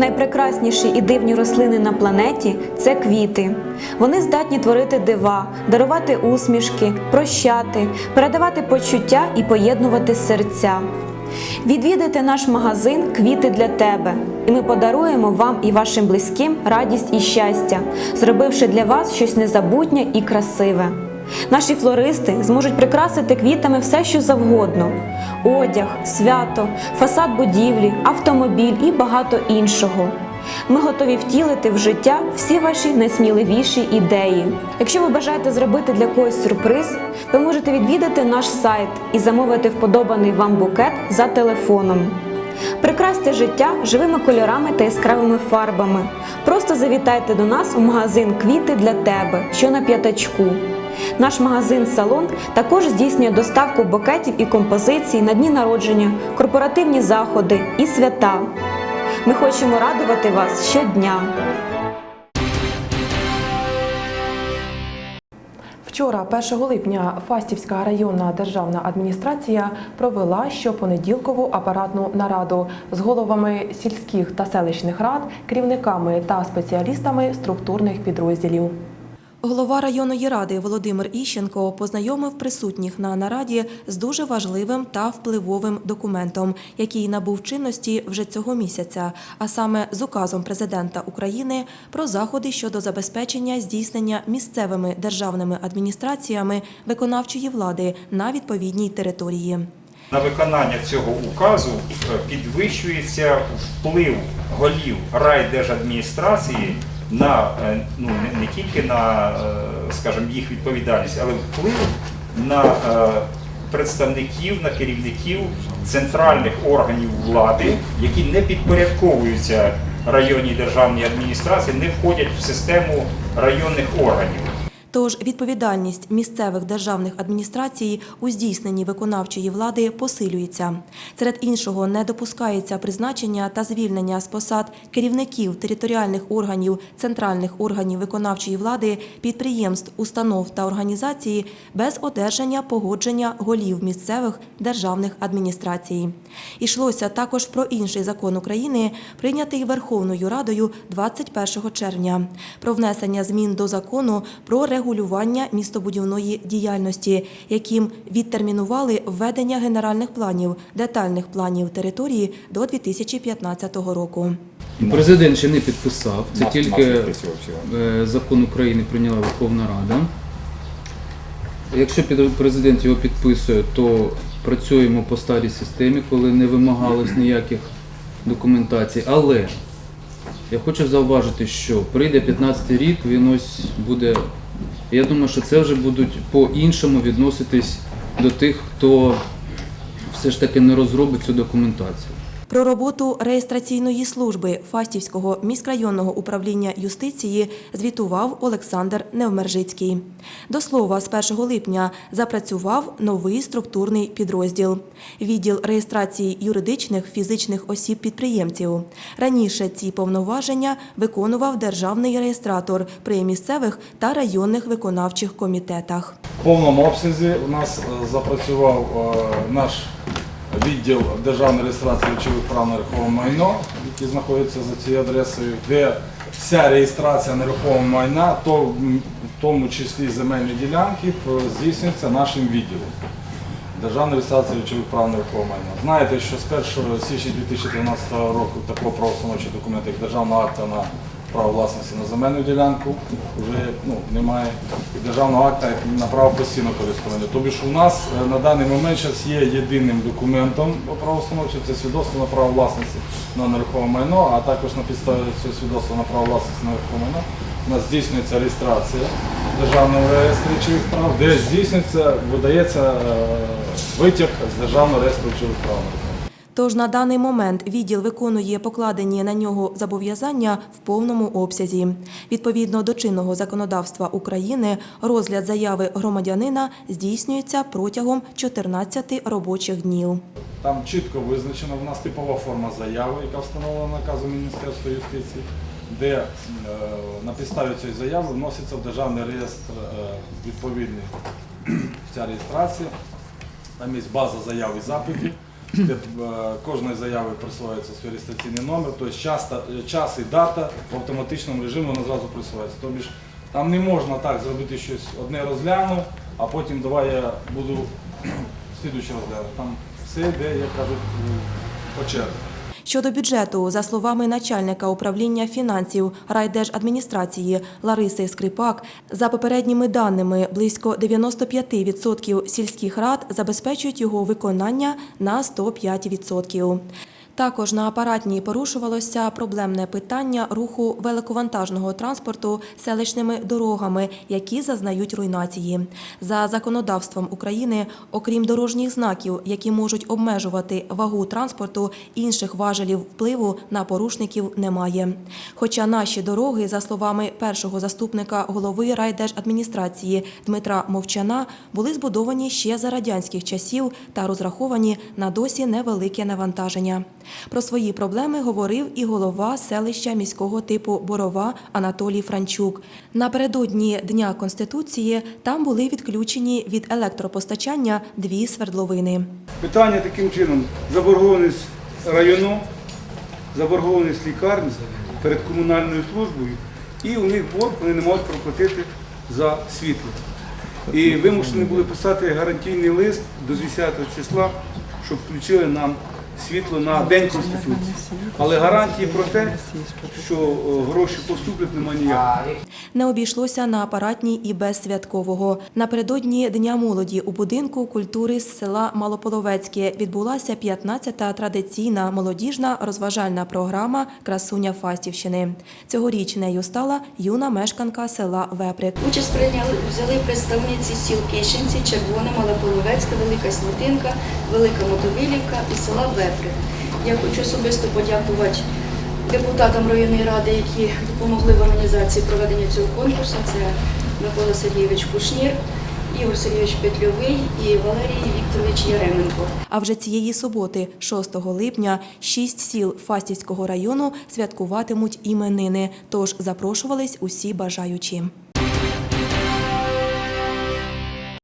Найпрекрасніші і дивні рослини на планеті це квіти. Вони здатні творити дива, дарувати усмішки, прощати, передавати почуття і поєднувати серця. Відвідайте наш магазин Квіти для тебе, і ми подаруємо вам і вашим близьким радість і щастя, зробивши для вас щось незабутнє і красиве. Наші флористи зможуть прикрасити квітами все, що завгодно: одяг, свято, фасад будівлі, автомобіль і багато іншого. Ми готові втілити в життя всі ваші найсміливіші ідеї. Якщо ви бажаєте зробити для когось сюрприз, ви можете відвідати наш сайт і замовити вподобаний вам букет за телефоном. Прикрасьте життя живими кольорами та яскравими фарбами. Просто завітайте до нас у магазин Квіти для тебе, що на п'ятачку. Наш магазин-салон також здійснює доставку букетів і композицій на дні народження, корпоративні заходи і свята. Ми хочемо радувати вас щодня. Вчора, 1 липня, Фастівська районна державна адміністрація провела щопонеділкову апаратну нараду з головами сільських та селищних рад, керівниками та спеціалістами структурних підрозділів. Голова районної ради Володимир Іщенко познайомив присутніх на нараді з дуже важливим та впливовим документом, який набув чинності вже цього місяця, а саме з указом президента України про заходи щодо забезпечення здійснення місцевими державними адміністраціями виконавчої влади на відповідній території. На виконання цього указу е, підвищується вплив голів райдержадміністрації на е, ну не, тільки на, скажем, скажімо, їх відповідальність, але вплив на е, представників, на керівників центральних органів влади, які не підпорядковуються районній державній адміністрації, не входять в систему районних органів. Тож відповідальність місцевих державних адміністрацій у здійсненні виконавчої влади посилюється. Серед іншого не допускається призначення та звільнення з посад керівників територіальних органів, центральних органів виконавчої влади, підприємств, установ та організацій без одержання погодження голів місцевих державних адміністрацій. Ішлося також про інший закон України, прийнятий Верховною Радою 21 червня, про внесення змін до закону про регулювання містобудівної діяльності, яким відтермінували введення генеральних планів, детальних планів території до 2015 року. Президент ще не підписав. Це тільки е, закон України прийняла Верховна Рада. Якщо президент його підписує, то працюємо по старій системі, коли не вимагалось ніяких документацій. Але я хочу зауважити, що прийде 15 рік, він ось буде. Я думаю, що це вже будуть по-іншому відноситись до тих, хто все ж таки не розробить цю документацію. Про роботу реєстраційної служби Фастівського міськрайонного управління юстиції звітував Олександр Невмержицький. До слова, з 1 липня запрацював новий структурний підрозділ відділ реєстрації юридичних фізичних осіб підприємців. Раніше ці повноваження виконував державний реєстратор при місцевих та районних виконавчих комітетах. В повному обсязі у нас е, запрацював е, наш відділ державної реєстрації речових прав на нерухоме майно, який знаходиться за цією адресою, де вся реєстрація нерухомого майна, то в тому числі земельні ділянки, здійснюється нашим відділом. Державної реєстрації речових прав на нерухоме майно. Знаєте, що з 1 січня 2013 року такого правоустановчого документу, як державного акта на право власності на земельну ділянку, вже ну, немає. Державного акта на право постійного користування. Тобто у нас е, на даний момент зараз є єдиним документом правоустановчим, це свідоцтво на право власності на нерухоме майно, а також на підставі цього свідоцтва на право власності на нерухоме майно у нас здійснюється реєстрація державного реєстру речових прав, де здійснюється, видається е, витяг з державного реєстру речових прав. Тож на даний момент відділ виконує покладені на нього зобов'язання в повному обсязі. Відповідно до чинного законодавства України, розгляд заяви громадянина здійснюється протягом 14 робочих днів. Там чітко визначена в нас типова форма заяви, яка встановлена наказом Міністерства юстиції, де е, на підставі цієї заяви вноситься в державний реєстр е, відповідний ця реєстрація. Там є база заяв і запитів. Де е, кожної заяви присвоюється свій реєстраційний номер, тобто час, час і дата в автоматичному режимі вона зразу присвоюється. Тобто там не можна так зробити щось одне розглянув, а потім давай я буду слідуюче розглянути. Там все йде, як кажуть, по черзі. Щодо бюджету, за словами начальника управління фінансів райдержадміністрації Лариси Скрипак, за попередніми даними, близько 95% сільських рад забезпечують його виконання на 105%. Також на апаратній порушувалося проблемне питання руху великовантажного транспорту селищними дорогами, які зазнають руйнації. За законодавством України, окрім дорожніх знаків, які можуть обмежувати вагу транспорту, інших важелів впливу на порушників немає. Хоча наші дороги, за словами першого заступника голови райдержадміністрації Дмитра Мовчана, були збудовані ще за радянських часів та розраховані на досі невелике навантаження. Про свої проблеми говорив і голова селища міського типу Борова Анатолій Франчук. Напередодні Дня Конституції там були відключені від електропостачання дві свердловини. Питання таким чином заборгованість району, заборгованість лікарні перед комунальною службою, і у них борг, вони не можуть проплатити за світло. І вимушені були писати гарантійний лист до 10 числа, щоб включили нам світло на День Конституції. Але гарантії про те, що гроші поступлять, немає ніяких. Не обійшлося на апаратній і без святкового. Напередодні Дня молоді у будинку культури з села Малополовецьке відбулася 15-та традиційна молодіжна розважальна програма Красуня Фастівщини. Цьогоріч нею стала юна мешканка села Веприк. Участь прийняли взяли представниці сіл Кишинці, Червоне, Малополовецька, Велика Слотинка, Велика Мотовилівка і села Веприк. Я хочу особисто подякувати депутатам районної ради, які допомогли в організації проведення цього конкурсу. Це Микола Сергійович Кушнір, Ігор Сергійович Петльовий і Валерій Вікторович Яременко. А вже цієї суботи, 6 липня, шість сіл Фастівського району святкуватимуть іменини, тож запрошувались усі бажаючі.